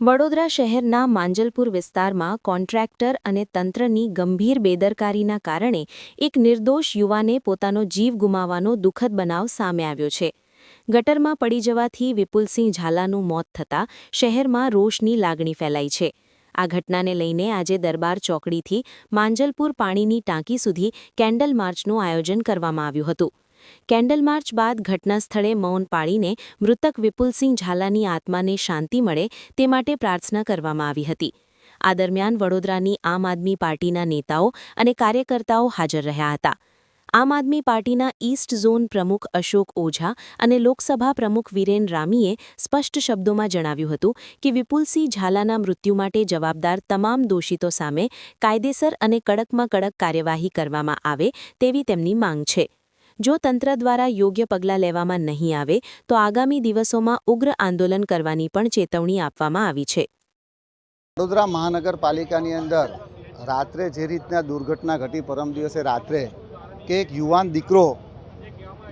વડોદરા શહેરના માંજલપુર વિસ્તારમાં કોન્ટ્રાક્ટર અને તંત્રની ગંભીર બેદરકારીના કારણે એક નિર્દોષ યુવાને પોતાનો જીવ ગુમાવવાનો દુઃખદ બનાવ સામે આવ્યો છે. ગટરમાં પડી જવાથી વિપુલસિંહ ઝાલાનું મોત થતાં શહેરમાં રોષની લાગણી ફેલાઈ છે. આ ઘટનાને લઈને આજે દરબાર ચોકડીથી માંજલપુર પાણીની ટાંકી સુધી કેન્ડલ માર્ચનું આયોજન કરવામાં આવ્યું હતું. કેન્ડલ માર્ચ બાદ ઘટના સ્થળે મૌન પાળીને મૃતક વિપુલસિંહ ઝાલાની આત્માને શાંતિ મળે તે માટે પ્રાર્થના કરવામાં આવી હતી. આ દરમિયાન વડોદરાની આમ આદમી પાર્ટીના નેતાઓ અને કાર્યકર્તાઓ હાજર રહ્યા હતા. આમ આદમી પાર્ટીના ઈસ્ટ ઝોન પ્રમુખ અશોક ઓઝા અને લોકસભા પ્રમુખ વિરેન રામીએ સ્પષ્ટ શબ્દોમાં જણાવ્યું હતું કે વિપુલસિંહ ઝાલાના મૃત્યુ માટે જવાબદાર તમામ દોષિતો સામે કાયદેસર અને કડકમાં કડક કાર્યવાહી કરવામાં આવે તેવી તેમની માંગ છે. જો તંત્ર દ્વારા યોગ્ય પગલાં લેવામાં નહીં આવે, તો આગામી દિવસોમાં ઉગ્ર આંદોલન કરવાની પણ ચેતવણી આપવામાં આવી છે. વડોદરા મહાનગરપાલિકાની અંદર રાત્રે જે રીતના દુર્ઘટના ઘટી પરમ દિવસે રાત્રે કે એક યુવાન દીકરો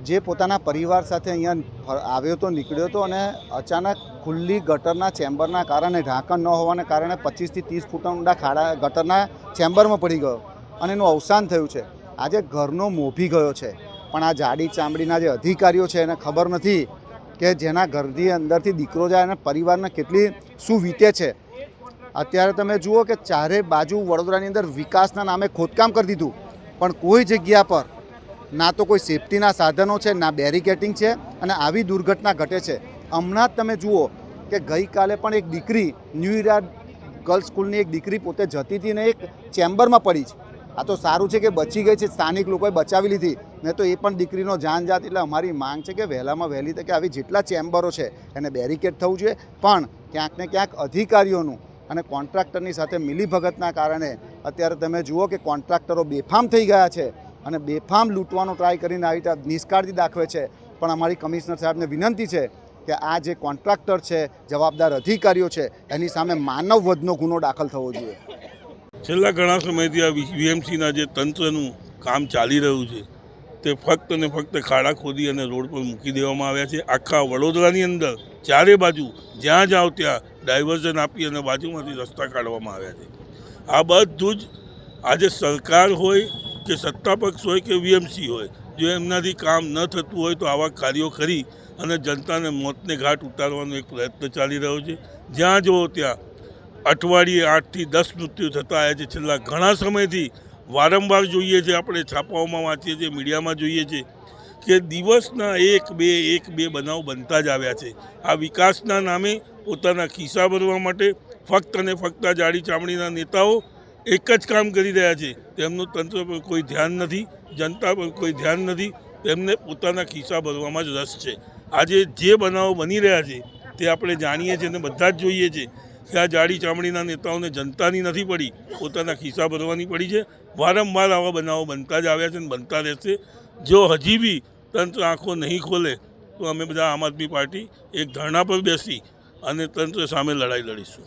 જે પોતાના પરિવાર સાથે અહીંયા આવ્યો તો, નીકળ્યો હતો અને અચાનક ખુલ્લી ગટરના ચેમ્બરના કારણે ઢાંકણ ન હોવાને કારણે પચીસથી ત્રીસ ફૂટ ઊંડા ખાડા ગટરના ચેમ્બરમાં પડી ગયો અને એનું અવસાન થયું છે. આજે ઘરનો મોભી ગયો છે. પણ આ જાડી ચામડીના જે અધિકારીઓ છે એને ખબર નથી કે જેના ઘરની અંદરથી દીકરો જાય અને પરિવારને કેટલી શું વીતે છે. અત્યારે તમે જુઓ કે ચારે બાજુ વડોદરાની અંદર વિકાસના નામે ખોદકામ કરી દીધું. પણ કોઈ જગ્યા પર ના તો કોઈ સેફટીના સાધનો છે, ના બેરિકેટિંગ છે અને આવી દુર્ઘટના ઘટે છે. હમણાં જ તમે જુઓ કે ગઈકાલે પણ એક દીકરી, ન્યૂ ઇરા ગર્લ્સ સ્કૂલની એક દીકરી પોતે જતી હતી ને એક ચેમ્બરમાં પડી છે. આ તો સારું છે કે બચી ગઈ છે, સ્થાનિક લોકોએ બચાવી લીધી. ને તો એ પણ દીકરીનો જાન જાત એટલે અમારી માંગ છે કે વહેલામાં વહેલી તકે આવી જેટલા ચેમ્બરો છે એને બેરિકેડ થવું જોઈએ. પણ ક્યાંક ને ક્યાંક અધિકારીઓનું અને કોન્ટ્રાક્ટરની સાથે મિલીભગતના કારણે અત્યારે તમે જુઓ કે કોન્ટ્રાક્ટરો બેફામ થઈ ગયા છે અને બેફામ લૂંટવાનો ટ્રાય કરીને આવી રીતે નિષ્કાળજી દાખવે છે. પણ અમારી કમિશનર સાહેબને વિનંતી છે કે આ જે કોન્ટ્રાક્ટર છે, જવાબદાર અધિકારીઓ છે, એની સામે માનવ વધનો ગુનો દાખલ થવો જોઈએ. છેલ્લા ઘણા સમયથી આ વીએમસીના જે તંત્રનું કામ ચાલી રહ્યું છે તે ફક્ત ને ફક્ત ખાડા ખોદી અને રોડ પર મૂકી દેવામાં આવ્યા છે. આખા વડોદરાની અંદર ચારે બાજુ જ્યાં જાઓ ત્યાં ડાયવર્ઝન આપી અને બાજુમાંથી રસ્તા કાઢવામાં આવ્યા છે. આ બધું જ આજે સરકાર હોય કે સત્તા પક્ષ હોય કે વીએમસી હોય, જો એમનાથી કામ ન થતું હોય તો આવા કાર્યો કરી અને જનતાને મોતને ઘાટ ઉતારવાનો એક પ્રયત્ન ચાલી રહ્યો છે. જ્યાં જુઓ ત્યાં અઠવાડિયે આઠથી દસ મૃત્યુ થતા આવ્યા છે. છેલ્લા ઘણા સમયથી વારંવાર જોઈએ છે, આપણે છાપાઓમાં વાંચીએ છીએ, મીડિયામાં જોઈએ છીએ કે દિવસના એક, બે એક, બે બનાવ બનતા જ આવ્યા છે. આ વિકાસના નામે પોતાના ખિસ્સા ભરવા માટે ફક્ત અને ફક્ત જાડી ચામડીના નેતાઓ એક જ કામ કરી રહ્યા છે. તેમનું તંત્ર પર કોઈ ધ્યાન નથી, જનતા પર કોઈ ધ્યાન નથી, તેમને પોતાના ખિસ્સા ભરવામાં જ રસ છે. આજે જે બનાવો બની રહ્યા છે, તે આપણે જાણીએ છીએ અને બધા જ જોઈએ છીએ કે આ જાડી ચામડીના નેતાઓને જનતાની નથી પડી, પોતાના ખિસ્સા ભરવાની પડી છે. વારંવાર આવા બનાવો બનતા જ આવ્યા છે અને બનતા રહેશે. જો હજી બી તંત્ર આંખો નહીં ખોલે, તો અમે બધા આમ આદમી પાર્ટી એક ધરણા પર બેસી અને તંત્ર સામે લડાઈ લડીશું.